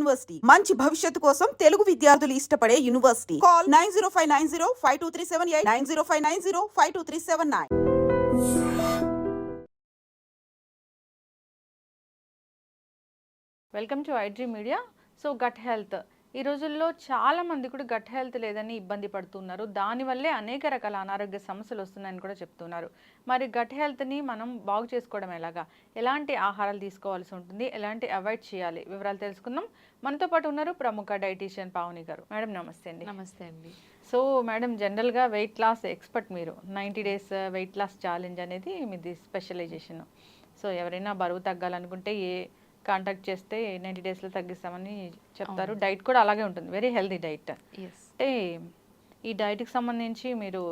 University. మంచి భవిష్యత్తు కోసం తెలుగు విద్యార్థులు ఇష్టపడే university. Call nine zero five nine zero five two three seven eight nine zero five nine zero five two three seven nine. Welcome to iDream media so gut health ఈ రోజుల్లో చాలా మంది కూడా గట్ హెల్త్ లేదని ఇబ్బంది పడుతున్నారు. దానివల్లే అనేక రకాల అనారోగ్య సమస్యలు వస్తున్నాయని కూడా చెప్తున్నారు. మరి గట్ హెల్త్ని మనం బాగు చేసుకోవడం ఎలాగా? ఎలాంటి ఆహారాలు తీసుకోవాల్సి ఉంటుంది? ఎలాంటి అవాయిడ్ చేయాలి? వివరాలు తెలుసుకుందాం. మనతో పాటు ఉన్నారు ప్రముఖ డైటీషియన్ పావని గారు. మేడం నమస్తే అండి. నమస్తే అండి. సో మేడం జనరల్గా వెయిట్ లాస్ ఎక్స్పర్ట్ మీరు. Ninety days weight loss challenge అనేది మీది స్పెషలైజేషన్ సో ఎవరైనా బరువు తగ్గాలనుకుంటే ఏ కాంటాక్ట్ చేస్తే నైంటీ డేస్లో తగ్గిస్తామని చెప్తారు. డైట్ కూడా అలాగే ఉంటుంది. వెరీ హెల్దీ డైట్ అంటే ఈ డైట్కి సంబంధించి మీరు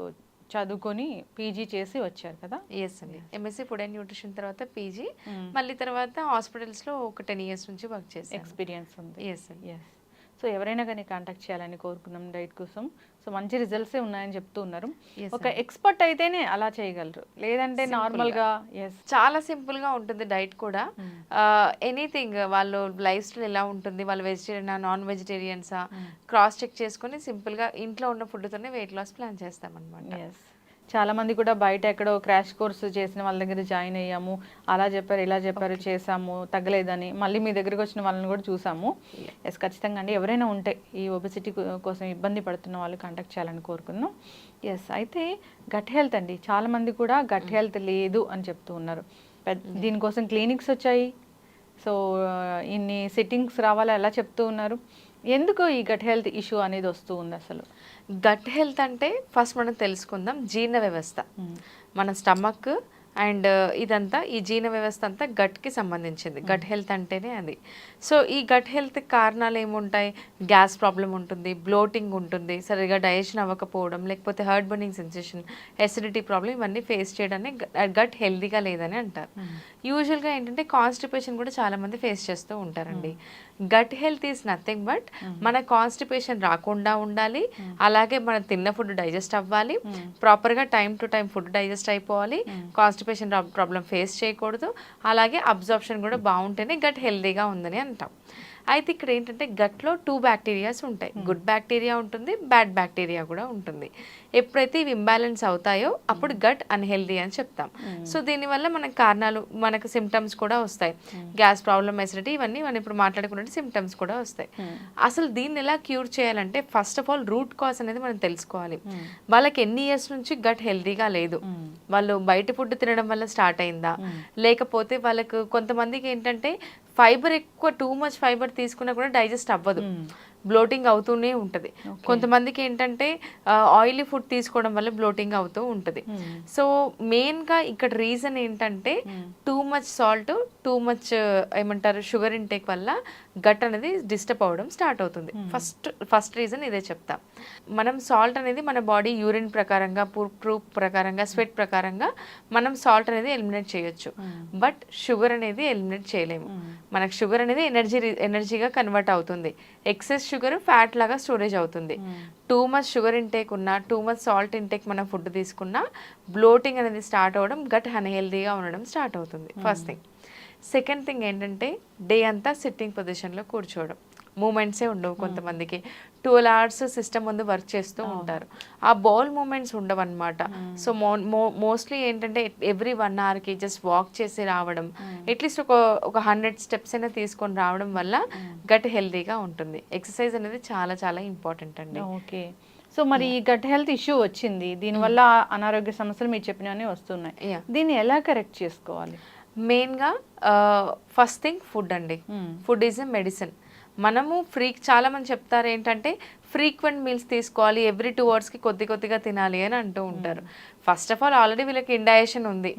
చదువుకొని పీజీ చేసి వచ్చారు కదా? ఎస్ అండి. ఎంఎస్సీ ఫుడ్ అండ్ న్యూట్రిషన్ తర్వాత పీజీ మళ్ళీ తర్వాత హాస్పిటల్స్లో ఒక టెన్ ఇయర్స్ నుంచి వర్క్ చేశాను. ఎక్స్పీరియన్స్ ఉంది. ఎస్ అండి. ఎస్ సో ఎవరైనా కానీ కాంటాక్ట్ చేయాలని కోరుకున్నాం డైట్ కోసం. సో మంచి రిజల్ట్సే ఉన్నాయని చెప్తూ ఉన్నారు. ఒక ఎక్స్పర్ట్ అయితేనే అలా చేయగలరు. లేదంటే నార్మల్గా ఎస్ చాలా సింపుల్గా ఉంటుంది డైట్ కూడా. ఎనీథింగ్ వాళ్ళు లైఫ్ స్టైల్ ఎలా ఉంటుంది వాళ్ళు వెజిటేరియనా నాన్ వెజిటేరియన్సా క్రాస్ చెక్ చేసుకొని సింపుల్గా ఇంట్లో ఉన్న ఫుడ్ తోనే వెయిట్ లాస్ ప్లాన్ చేస్తాం అనమాట ఎస్ చాలా మంది కూడా బయట ఎక్కడో క్రాష్ కోర్స్ చేసిన వాళ్ళ దగ్గర జాయిన్ అయ్యాము. అలా చెప్పారు ఇలా చెప్పారు చేసాము తగ్గలేదని మళ్ళీ మీ దగ్గరికి వచ్చిన వాళ్ళని కూడా చూసాము ఎస్ ఖచ్చితంగా అండి. ఎవరైనా ఉంటే ఈ ఒబిసిటీ కోసం ఇబ్బంది పడుతున్న వాళ్ళు కాంటాక్ట్ చేయాలని కోరుకున్నాం ఎస్ అయితే గట్ హెల్త్ అండి. చాలా మంది కూడా గట్ హెల్త్ లేదు అని చెప్తూ ఉన్నారు. పెద్ద దీనికోసం క్లినిక్స్ వచ్చాయి. సో ఇన్ని సిట్టింగ్స్ రావాలా ఎలా చెప్తూ ఉన్నారు? ఎందుకు ఈ గట్ హెల్త్ ఇష్యూ అనేది వస్తూ ఉంది అసలు? గట్ హెల్త్ అంటే ఫస్ట్ మనం తెలుసుకుందాం జీర్ణ వ్యవస్థ. మన స్టమక్ అండ్ ఇదంతా ఈ జీర్ణ వ్యవస్థ అంతా గట్కి సంబంధించింది. గట్ హెల్త్ అంటేనే అది. సో ఈ గట్ హెల్త్ కారణాలు ఏముంటాయి? గ్యాస్ ప్రాబ్లం ఉంటుంది బ్లోటింగ్ ఉంటుంది సరిగా డైజెషన్ అవ్వకపోవడం లేకపోతే heart burning sensation acidity problem ఇవన్నీ ఫేస్ చేయడానికి గట్ హెల్తీగా లేదని అంటారు. యూజువల్గా ఏంటంటే కాన్స్టిపేషన్ కూడా చాలా మంది ఫేస్ చేస్తూ ఉంటారండి. Gut health is nothing but మన కాన్స్టిపేషన్ రాకుండా ఉండాలి. అలాగే మనం తిన్న ఫుడ్ డైజెస్ట్ అవ్వాలి. ప్రాపర్గా time to time food digest అయిపోవాలి. కాన్స్టిపేషన్ ప్రాబ్లం ఫేస్ చేయకూడదు. అలాగే అబ్జార్ప్షన్ కూడా బాగుంటేనే గట్ హెల్తీగా ఉందని అంటాం. అయితే ఇక్కడ ఏంటంటే గట్లో టూ బ్యాక్టీరియాస్ ఉంటాయి. గుడ్ బ్యాక్టీరియా ఉంటుంది బ్యాడ్ బ్యాక్టీరియా కూడా ఉంటుంది. ఎప్పుడైతే ఇవి ఇంబ్యాలెన్స్ అవుతాయో అప్పుడు గట్ అన్హెల్దీ అని చెప్తాం. సో దీనివల్ల మనకు కారణాలు మనకు సిమ్టమ్స్ కూడా వస్తాయి. గ్యాస్ ప్రాబ్లమ్ ఎసిడిటీ ఇవన్నీ మనం ఇప్పుడు మాట్లాడుకున్నట్టు సిమ్టమ్స్ కూడా వస్తాయి. అసలు దీన్ని ఎలా క్యూర్ చేయాలంటే first of all root cause అనేది మనం తెలుసుకోవాలి. వాళ్ళకి ఎన్ని ఇయర్స్ నుంచి గట్ హెల్దీగా లేదు? వాళ్ళు బయట ఫుడ్ తినడం వల్ల స్టార్ట్ అయిందా? లేకపోతే వాళ్ళకు కొంతమందికి ఏంటంటే ఫైబర్ ఎక్కువ టూ మచ్ ఫైబర్ తీసుకున్నా కూడా డైజెస్ట్ అవ్వదు. బ్లోటింగ్ అవుతూనే ఉంటుంది. కొంతమందికి ఏంటంటే ఆయిలీ ఫుడ్ తీసుకోవడం వల్ల బ్లోటింగ్ అవుతూ ఉంటుంది. సో మెయిన్గా ఇక్కడ రీజన్ ఏంటంటే too much salt too much ఏమంటారు షుగర్ ఇంటేక్ వల్ల గట్ అనేది డిస్టర్బ్ అవ్వడం స్టార్ట్ అవుతుంది. ఫస్ట్ ఫస్ట్ రీజన్ ఇదే చెప్తా. మనం సాల్ట్ అనేది మన బాడీ యూరిన్ ప్రకారంగా ప్రూఫ్ ప్రకారంగా స్వెట్ ప్రకారంగా మనం సాల్ట్ అనేది ఎలిమినేట్ చేయొచ్చు. బట్ షుగర్ అనేది ఎలిమినేట్ చేయలేము. మనకు షుగర్ అనేది ఎనర్జీ ఎనర్జీగా కన్వర్ట్ అవుతుంది. ఎక్సెస్ షుగర్ ఫ్యాట్ లాగా స్టోరేజ్ అవుతుంది. టూ మచ్ షుగర్ ఇంటేక్ ఉన్నా టూ మచ్ సాల్ట్ ఇంటేక్ మనం ఫుడ్ తీసుకున్నా బ్లోటింగ్ అనేది స్టార్ట్ అవ్వడం గట్ అన్హెల్దీగా ఉండడం స్టార్ట్ అవుతుంది. ఫస్ట్ థింగ్ సెకండ్ థింగ్ ఏంటంటే డే అంతా సిట్టింగ్ పొజిషన్లో కూర్చోవడం. మూమెంట్సే ఉండవు కొంతమందికి. ట్వెల్వ్ అవర్స్ సిస్టమ్ ముందు వర్క్ చేస్తూ ఉంటారు. ఆ బౌల్ మూమెంట్స్ ఉండవు అనమాట సో మోస్ట్లీ ఏంటంటే ఎవ్రీ వన్ అవర్కి జస్ట్ వాక్ చేసి రావడం అట్లీస్ట్ ఒక ఒక హండ్రెడ్ స్టెప్స్ అయినా తీసుకొని రావడం వల్ల గట్ హెల్తీగా ఉంటుంది. ఎక్సర్సైజ్ అనేది చాలా చాలా ఇంపార్టెంట్ అండి. ఓకే. సో మరి ఈ గట్ హెల్త్ ఇష్యూ వచ్చింది. దీనివల్ల అనారోగ్య సమస్యలు మీరు చెప్పినవన్నీ వస్తున్నాయి. దీన్ని ఎలా కరెక్ట్ చేసుకోవాలి? మెయిన్గా ఫస్ట్ థింగ్ ఫుడ్ అండి. ఫుడ్ ఈజ్ ఎ మెడిసిన్ మనము ఫ్రీ చాలా మంది చెప్తారు ఏంటంటే ఫ్రీక్వెంట్ మీల్స్ తీసుకోవాలి ఎవ్రీ టూ అవర్స్కి కొద్ది కొద్దిగా తినాలి అని అంటూ ఉంటారు. ఫస్ట్ ఆఫ్ ఆల్ ఆల్రెడీ వీళ్ళకి ఇండైజెషన్ ఉంది.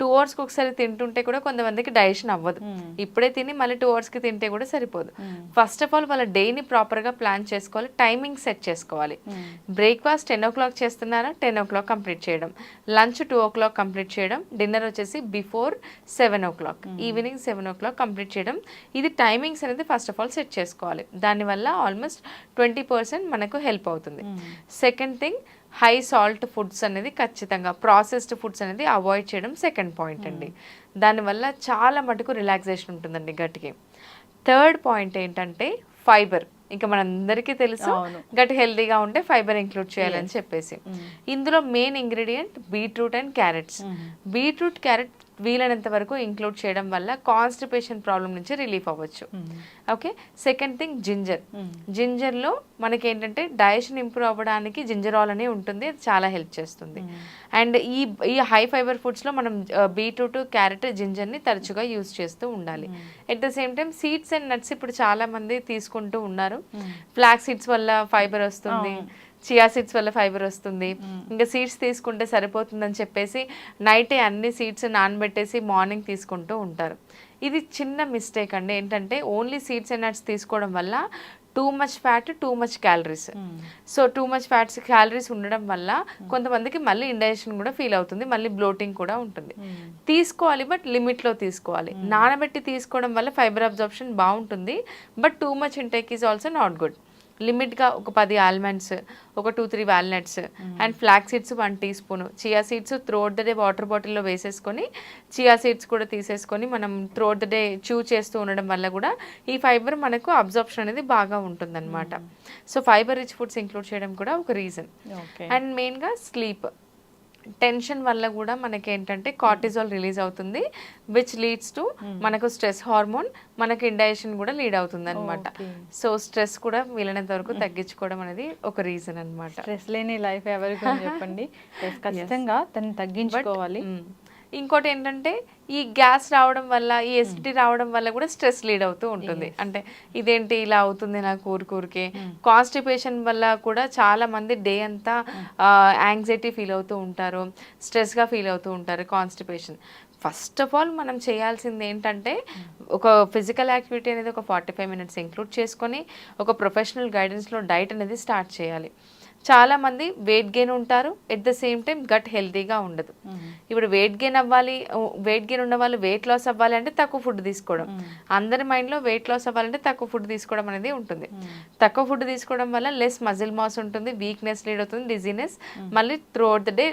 టూ అవర్స్కి ఒకసారి తింటుంటే కూడా కొంతమందికి డైజెషన్ అవ్వదు. ఇప్పుడే తిని మళ్ళీ టూ అవర్స్కి తింటే కూడా సరిపోదు. ఫస్ట్ ఆఫ్ ఆల్ వాళ్ళ డేని ప్రాపర్గా ప్లాన్ చేసుకోవాలి టైమింగ్ సెట్ చేసుకోవాలి. బ్రేక్ఫాస్ట్ టెన్ ఓ క్లాక్ చేస్తున్నారా? టెన్ ఓ క్లాక్ కంప్లీట్ చేయడం. Lunch two o'clock complete చేయడం. డిన్నర్ వచ్చేసి before seven o'clock. Evening seven o'clock complete చేయడం. ఇది టైమింగ్స్ అనేది ఫస్ట్ ఆఫ్ ఆల్ సెట్ చేసుకోవాలి. దానివల్ల ఆల్మోస్ట్ ట్వంటీ పర్సెంట్ మనకు హెల్ప్ అవుతుంది. Second thing high salt foods అనేది ఖచ్చితంగా ప్రాసెస్డ్ ఫుడ్స్ అనేది అవాయిడ్ చేయడం సెకండ్ పాయింట్ అండి. దానివల్ల చాలా మటుకు రిలాక్సేషన్ ఉంటుందండి గట్టికి. థర్డ్ పాయింట్ ఏంటంటే ఫైబర్ ఇంకా మనందరికీ తెలుసు. గట్ హెల్దీగా ఉంటే ఫైబర్ ఇంక్లూడ్ చేయాలని చెప్పేసి. ఇందులో main ingredient beetroot and carrots beetroot carrot వీలైనంత వరకు ఇంక్లూడ్ చేయడం వల్ల కాన్స్టిపేషన్ ప్రాబ్లం నుంచి రిలీఫ్ అవ్వచ్చు. ఓకే సెకండ్ థింగ్ జింజర్ జింజర్లో మనకి ఏంటంటే డైజెషన్ ఇంప్రూవ్ అవ్వడానికి జింజర్ ఆల్ అని ఉంటుంది. అది చాలా హెల్ప్ చేస్తుంది. అండ్ ఈ ఈ హై ఫైబర్ ఫుడ్స్లో మనం బీట్రూట్ క్యారెట్ జింజర్ని తరచుగా యూజ్ చేస్తూ ఉండాలి. At the same time seeds and nuts ఇప్పుడు చాలా మంది తీసుకుంటూ ఉన్నారు. ఫ్లాక్ సీడ్స్ వల్ల ఫైబర్ వస్తుంది. చియా సీడ్స్ వల్ల ఫైబర్ వస్తుంది. ఇంకా సీడ్స్ తీసుకుంటే సరిపోతుందని చెప్పేసి నైటే అన్ని సీడ్స్ నానబెట్టేసి మార్నింగ్ తీసుకుంటూ ఉంటారు. ఇది చిన్న మిస్టేక్ అండి. ఏంటంటే ఓన్లీ సీడ్స్ అండ్ నట్స్ తీసుకోవడం వల్ల too much fat too much calories so too much fats calories ఉండడం వల్ల కొంతమందికి మళ్ళీ ఇండైజెషన్ కూడా ఫీల్ అవుతుంది. మళ్ళీ బ్లోటింగ్ కూడా ఉంటుంది. తీసుకోవాలి బట్ లిమిట్లో తీసుకోవాలి. నానబెట్టి తీసుకోవడం వల్ల ఫైబర్ అబ్జార్ప్షన్ బాగుంటుంది but too much intake is also not good లిమిట్గా ఒక పది ఆల్మండ్స్ ఒక two three walnuts and flax seeds one teaspoon. Chia seeds throughout the day water బాటిల్లో వేసేసుకొని చియా సీడ్స్ కూడా తీసేసుకొని మనం త్రోట్ ద డే చూ చేస్తూ ఉండడం వల్ల కూడా ఈ ఫైబర్ మనకు అబ్జార్ప్షన్ అనేది బాగా ఉంటుందన్నమాట. So fibre rich foods include చేయడం కూడా ఒక రీజన్. అండ్ మెయిన్గా స్లీప్. టెన్షన్ వల్ల కూడా మనకి ఏంటంటే కార్టిజాల్ రిలీజ్ అవుతుంది విచ్ లీడ్స్ టు మనకు స్ట్రెస్ హార్మోన్ మనకి ఇండైజెషన్ కూడా లీడ్ అవుతుంది అనమాట. సో స్ట్రెస్ కూడా వీలైనంత వరకు తగ్గించుకోవడం అనేది ఒక రీజన్ అనమాట స్ట్రెస్ లేని లైఫ్ ఎవరికి చెప్పండి. ఖచ్చితంగా దాన్ని తగ్గించుకోవాలి. ఇంకోటి ఏంటంటే ఈ గ్యాస్ రావడం వల్ల ఈ ఎసిడిటీ రావడం వల్ల కూడా స్ట్రెస్ లీడ్ అవుతూ ఉంటుంది. అంటే ఇదేంటి ఇలా అవుతుంది నాకు ఊరికూరికే. కాన్స్టిపేషన్ వల్ల కూడా చాలా మంది డే అంతా యాంగ్జైటీ ఫీల్ అవుతూ ఉంటారు. స్ట్రెస్గా ఫీల్ అవుతూ ఉంటారు కాన్స్టిపేషన్. ఫస్ట్ ఆఫ్ ఆల్ మనం చేయాల్సింది ఏంటంటే ఒక ఫిజికల్ యాక్టివిటీ అనేది ఒక ఫార్టీ ఫైవ్ మినిట్స్ ఇంక్లూడ్ చేసుకొని ఒక ప్రొఫెషనల్ గైడెన్స్లో డైట్ అనేది స్టార్ట్ చేయాలి. చాలా మంది వెయిట్ గెయిన్ ఉంటారు. At the same time gut హెల్తీగా ఉండదు. ఇప్పుడు వెయిట్ గెయిన్ అవ్వాలి వెయిట్ గెయిన్ ఉన్న వాళ్ళు వెయిట్ లాస్ అవ్వాలి అంటే తక్కువ ఫుడ్ తీసుకోవడం. అందరి మైండ్లో వెయిట్ లాస్ అవ్వాలంటే తక్కువ ఫుడ్ తీసుకోవడం అనేది ఉంటుంది. తక్కువ ఫుడ్ తీసుకోవడం వల్ల లెస్ మజిల్ మాస్ ఉంటుంది వీక్నెస్ లీడ్ అవుతుంది డిజీనెస్ మళ్ళీ త్రూ అవుట్ ద డే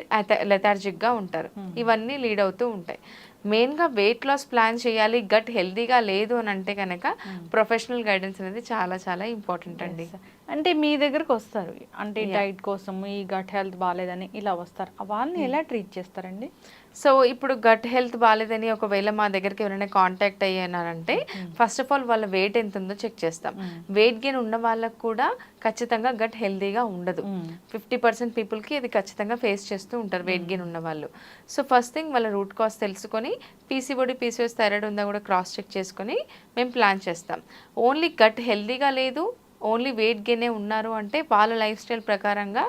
లెథార్జిక్గా ఉంటారు ఇవన్నీ లీడ్ అవుతూ ఉంటాయి. మెయిన్గా వెయిట్ లాస్ ప్లాన్ చేయాలి గట్ హెల్తీగా లేదు అని అంటే కనుక ప్రొఫెషనల్ గైడెన్స్ అనేది చాలా చాలా ఇంపార్టెంట్ అండి. అంటే మీ దగ్గరకు వస్తారు. అంటే డైట్ కోసం ఈ గట్ హెల్త్ బాగాలేదని ఇలా వస్తారు. వాళ్ళని ఎలా ట్రీట్ చేస్తారండి? సో ఇప్పుడు గట్ హెల్త్ బాగాలేదని ఒకవేళ మా దగ్గరికి ఎవరైనా కాంటాక్ట్ అయ్యారంటే ఫస్ట్ ఆఫ్ ఆల్ వాళ్ళ వెయిట్ ఎంత ఉందో చెక్ చేస్తాం వెయిట్ గెయిన్ ఉన్న వాళ్ళకు కూడా ఖచ్చితంగా గట్ హెల్తీగా ఉండదు. ఫిఫ్టీ పర్సెంట్ పీపుల్కి ఇది ఖచ్చితంగా ఫేస్ చేస్తూ ఉంటారు వెయిట్ గెయిన్ ఉన్న వాళ్ళు. సో ఫస్ట్ థింగ్ వాళ్ళ రూట్ కాస్ తెలుసుకొని పీసీబోడి పీసీఎస్ థైరాయిడ్ ఉందా కూడా క్రాస్ చెక్ చేసుకొని మేము ప్లాన్ చేస్తాం. ఓన్లీ గట్ హెల్తీగా లేదు ఓన్లీ వెయిట్ గెయినే ఉన్నారు అంటే వాళ్ళ లైఫ్ స్టైల్ ప్రకారంగా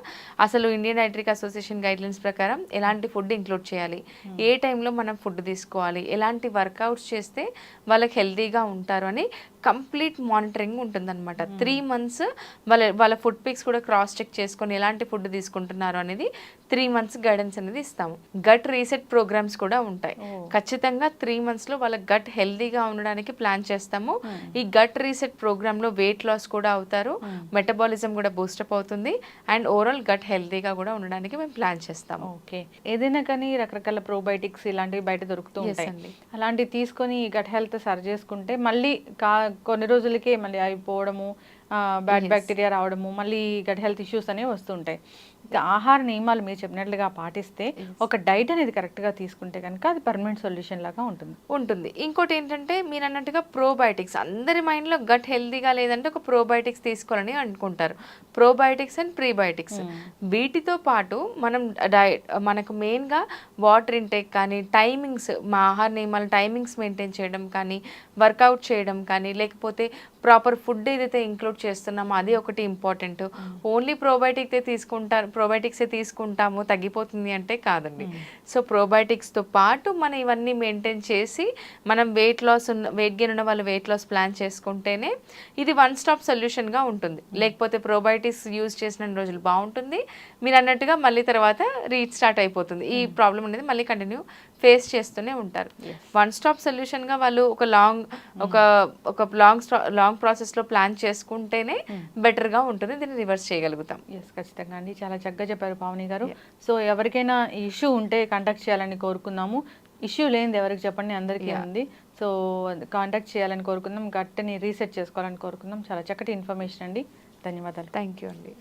అసలు ఇండియన్ డైటరీ అసోసియేషన్ గైడ్లైన్స్ ప్రకారం ఎలాంటి ఫుడ్ ఇంక్లూడ్ చేయాలి? ఏ టైంలో మనం ఫుడ్ తీసుకోవాలి? ఎలాంటి వర్కౌట్స్ చేస్తే వాళ్ళకి హెల్తీగా ఉంటారు అని కంప్లీట్ మానిటరింగ్ ఉంటుందన్నమాట. త్రీ మంత్స్ వాళ్ళ వాళ్ళ ఫుడ్ పిక్స్ కూడా క్రాస్ చెక్ చేసుకొని ఎలాంటి ఫుడ్ తీసుకుంటున్నారు అనేది త్రీ మంత్స్ గైడెన్స్ అనేది ఇస్తాము. గట్ రీసెట్ ప్రోగ్రామ్స్ కూడా ఉంటాయి. ఖచ్చితంగా త్రీ మంత్స్లో వాళ్ళ గట్ హెల్తీగా ఉండడానికి ప్లాన్ చేస్తాము. ఈ గట్ రీసెట్ ప్రోగ్రాంలో వెయిట్ లాస్ కూడా అవుతారు. మెటబాలిజం కూడా బూస్టప్ అవుతుంది. అండ్ ఓవరాల్ గట్ హెల్తీగా కూడా ఉండడానికి మేము ప్లాన్ చేస్తాము. ఓకే. ఏదైనా కానీ రకరకాల ప్రోబయోటిక్స్ ఇలాంటివి బయట దొరుకుతూ ఉంటాయి. అలాంటివి తీసుకొని గట్ హెల్త్ సరి చేసుకుంటే మళ్ళీ కా కొన్ని రోజులకే మళ్ళీ అయిపోవడము బ్యాడ్ బ్యాక్టీరియా రావడము మళ్ళీ గట్ హెల్త్ ఇష్యూస్ అనేవి వస్తుంటాయి ఇక ఆహార నియమాలు మీరు చెప్పినట్లుగా పాటిస్తే ఒక డైట్ అనేది కరెక్ట్గా తీసుకుంటే కనుక అది పర్మనెంట్ సొల్యూషన్ లాగా ఉంటుంది. ఉంటుంది. ఇంకోటి ఏంటంటే మీరు అన్నట్టుగా ప్రోబయోటిక్స్ అందరి మైండ్లో గట్ హెల్తీగా లేదంటే ఒక ప్రోబయోటిక్స్ తీసుకోవాలని అనుకుంటారు. Probiotics and prebiotics. వీటితో పాటు మనం డైట్ మనకు మెయిన్గా వాటర్ ఇంటేక్ కానీ టైమింగ్స్ మా ఆహార నియమాలు టైమింగ్స్ మెయింటైన్ చేయడం కానీ వర్కౌట్ చేయడం కానీ లేకపోతే ప్రాపర్ ఫుడ్ ఏదైతే ఇంక్లూడ్ చేస్తున్నామో అది ఒకటి ఇంపార్టెంట్. ఓన్లీ ప్రోబయోటిక్ తీసుకుంటారు probiotics ఏ తీసుకుంటాము తగ్గిపోతుంది అంటే కాదండి. సో probiotics తో పాటు మనం ఇవన్నీ మెయింటైన్ చేసి మనం వెయిట్ లాస్ ఉన్న వెయిట్ గెయిన్ ఉన్న వాళ్ళు వెయిట్ లాస్ ప్లాన్ చేసుకుంటేనే ఇది వన్ స్టాప్ సొల్యూషన్గా ఉంటుంది. లేకపోతే ప్రోబయోటిక్స్ యూజ్ చేసిన రోజులు బాగుంటుంది. మీరు అన్నట్టుగా మళ్ళీ తర్వాత రీచ్ స్టార్ట్ అయిపోతుంది. ఈ ప్రాబ్లం అనేది మళ్ళీ కంటిన్యూ ఫేస్ చేస్తూనే ఉంటారు. వన్ స్టాప్ సొల్యూషన్గా వాళ్ళు ఒక లాంగ్ ఒక ఒక లాంగ్ లాంగ్ ప్రాసెస్లో ప్లాన్ చేసుకుంటేనే బెటర్గా ఉంటుంది. దీన్ని రివర్స్ చేయగలుగుతాం. ఎస్ ఖచ్చితంగా అండి. చాలా చక్కగా చెప్పారు పావని గారు. సో ఎవరికైనా ఇష్యూ ఉంటే కంటాక్ట్ చేయాలని కోరుకుందాము. ఇష్యూ లేనిది ఎవరికి చెప్పండి అందరికీ ఉంది సో కాంటాక్ట్ చేయాలని కోరుకుందాం. గట్టిని రీసెట్ చేసుకోవాలని కోరుకుందాం. చాలా చక్కటి ఇన్ఫర్మేషన్ అండి. ధన్యవాదాలు. థ్యాంక్ యూ అండి.